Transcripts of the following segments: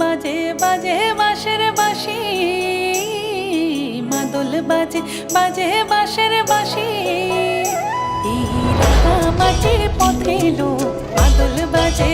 বাজে বাজে বাঁশের বাঁশি। মাদল বাজে বাজে বাঁশের বাঁশি। মাটির পথে লো মাদল বাজে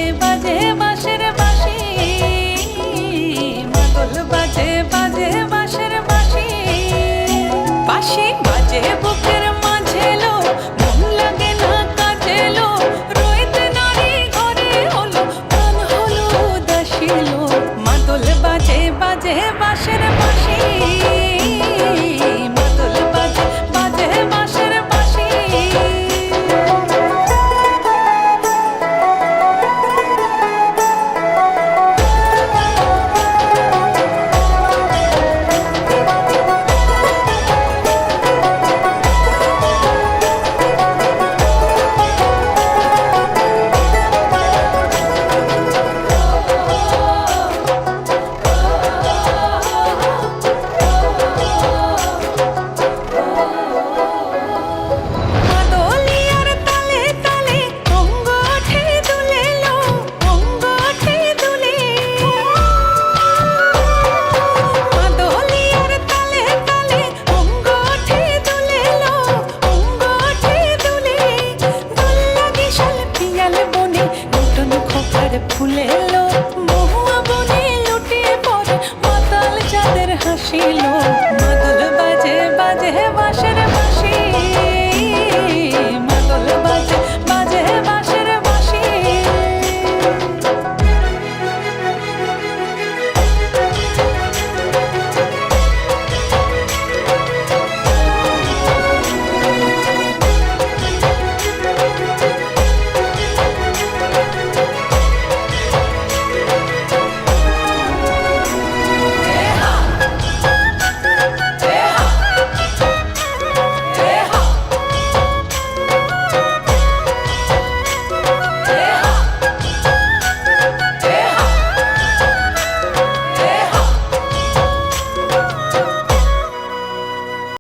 আর ফুলেলো মহুয়া বনে লুটিয়ে পড়ে মাতাল চাঁদের হাসিলো। মাদল বাজে বাজে বাসের